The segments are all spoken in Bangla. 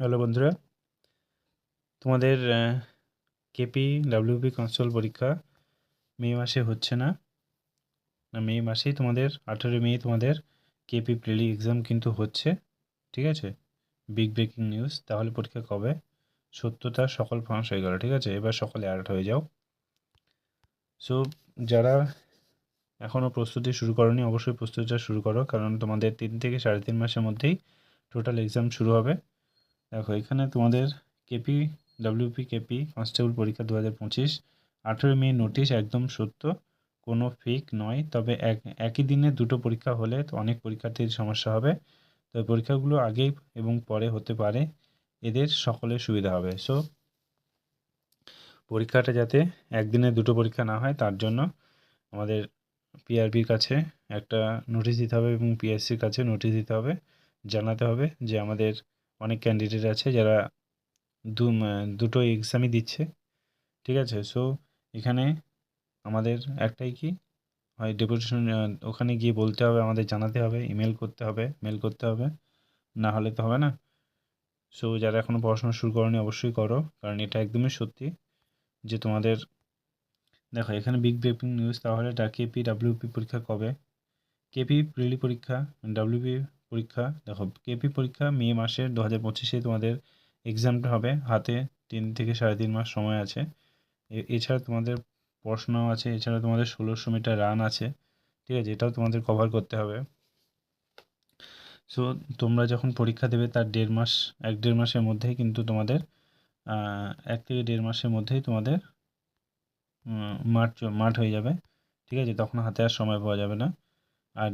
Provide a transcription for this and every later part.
হ্যালো বন্ধুরা। তোমাদের কেপি ডাব্লিউপি কনস্টেবল পরীক্ষা মে মাসে হচ্ছে না। না, মে মাসেই তোমাদের, আঠেরোই মে তোমাদের কেপি প্রিলি এক্সাম কিন্তু হচ্ছে, ঠিক আছে? বিগ ব্রেকিং নিউজ তাহলে পরীক্ষা কবে? সত্যতা সকল ফাঁস হয়ে গেল, ঠিক আছে? এবার সকলে অ্যালার্ট হয়ে যাও। সো যারা এখনও প্রস্তুতি শুরু করনি, অবশ্যই প্রস্তুতিটা শুরু করো, কারণ তোমাদের তিন থেকে সাড়ে তিন মাসের মধ্যেই টোটাল এক্সাম শুরু হবে। দেখো, এখানে তোমাদের কেপি ডাব্লিউপি কেপি কনস্টেবল পরীক্ষা দু হাজার পঁচিশ। আঠেরো মে নোটিশ একদম সত্য, কোনো ফেক নয়। তবে এক, একই দিনে দুটো পরীক্ষা হলে তো অনেক পরীক্ষার্থীর সমস্যা হবে। তবে পরীক্ষাগুলো আগেই এবং পরে হতে পারে। এদের সকলের সুবিধা হবে। সো পরীক্ষাটা যাতে একদিনে দুটো পরীক্ষা না হয়, তার জন্য আমাদের পিআরবির কাছে একটা নোটিশ দিতে হবে এবং পিএসসির কাছে নোটিশ দিতে হবে। জানাতে হবে যে আমাদের অনেক ক্যান্ডিডেট আছে যারা দু দুটো এক্সামই দিচ্ছে, ঠিক আছে? সো এখানে আমাদের একটাই কি? হয় ডেপুটেশন ওখানে গিয়ে বলতে হবে, আমাদের জানাতে হবে ইমেল করতে হবে মেল করতে হবে, না হলে তো হবে না। সো যারা এখনও পড়াশোনা শুরু করনি, অবশ্যই করো, কারণ এটা একদমই সত্যি যে তোমাদের, দেখো, এখানে বিগ ব্রেকিং নিউজ তাহলে কেপি ডাব্লিউপি পরীক্ষা কবে? কেপি প্রিলি পরীক্ষা ডাব্লিউপি পরীক্ষা, দেখো কেপি পরীক্ষা মে মাসের দু হাজার পঁচিশে তোমাদের এক্সামটা হবে। হাতে তিন থেকে সাড়ে তিন মাস সময় আছে। এছাড়া তোমাদের পড়াশোনাও আছে, এছাড়া তোমাদের ষোলোশো মিটার রান আছে। ঠিক আছে, এটাও তোমাদের কভার করতে হবে। সো তোমরা যখন পরীক্ষা দেবে তার দেড় মাস, এক দেড় মাসের মধ্যেই কিন্তু তোমাদের এক থেকে দেড় মাসের মধ্যেই তোমাদের মাঠ মাঠ হয়ে যাবে। ঠিক আছে, তখন হাতে আর সময় পাওয়া যাবে না। আর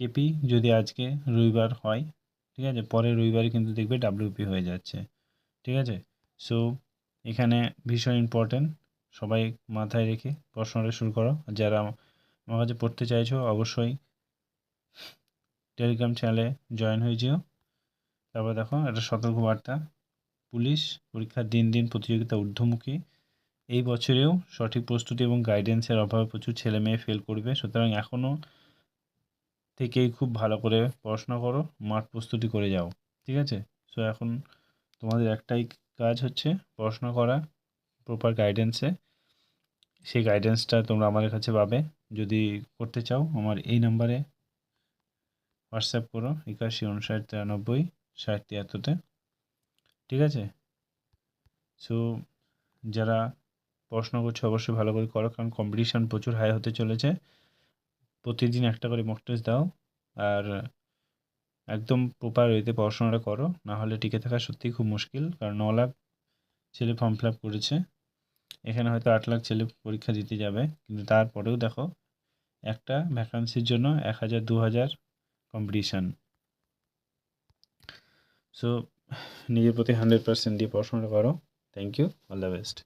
কেপি যদি আজকে রবিবার হয়, ঠিক আছে? পরে রবিবারই কিন্তু দেখবে ডাব্লিউপি হয়ে যাচ্ছে, ঠিক আছে? সো এখানে ভীষণ ইম্পর্ট্যান্ট সবাই মাথায় রেখে পড়াশোনাটা শুরু করো। যারা আমার কাছে পড়তে চাইছো, অবশ্যই টেলিগ্রাম চ্যানেলে জয়েন হয়ে যেও। তারপর দেখো, একটা সতর্কবার্তা। পুলিশ পরীক্ষার দিন দিন প্রতিযোগিতা ঊর্ধ্বমুখী। এই বছরেও সঠিক প্রস্তুতি এবং গাইডেন্সের অভাবে প্রচুর ছেলে মেয়ে ফেল করবে। সুতরাং এখনও থেকেই খুব ভালো করে পড়াশোনা করো, মাঠ প্রস্তুতি করে যাও, ঠিক আছে? সো এখন তোমাদের একটাই কাজ হচ্ছে পড়াশোনা করা প্রপার গাইডেন্সে সেই গাইডেন্সটা তোমরা আমাদের কাছে পাবে। যদি করতে চাও, আমার এই নাম্বারে হোয়াটসঅ্যাপ করো, একাশি উনষাট তিরানব্বই, ষাট তিয়াত্তরতে, ঠিক আছে? সো যারা পড়াশোনা করছে, অবশ্যই ভালো করে করো, কারণ কম্পিটিশান প্রচুর হাই হতে চলেছে। প্রতিদিন একটা করে মক টেস্ট দাও আর একদম প্রপার ওয়েতে পড়াশোনাটা করো। না হলে টিকে থাকা সত্যিই খুব মুশকিল, কারণ ন লাখ ছেলে ফর্ম ফিল আপ করেছে। এখানে হয়তো আট লাখ ছেলে পরীক্ষা দিতে যাবে, কিন্তু তারপরেও দেখো একটা ভ্যাকান্সির জন্য এক হাজার, দু হাজার কম্পিটিশান সো নিজের প্রতি হান্ড্রেড পার্সেন্ট দিয়ে পড়াশোনা করো। Thank you all the best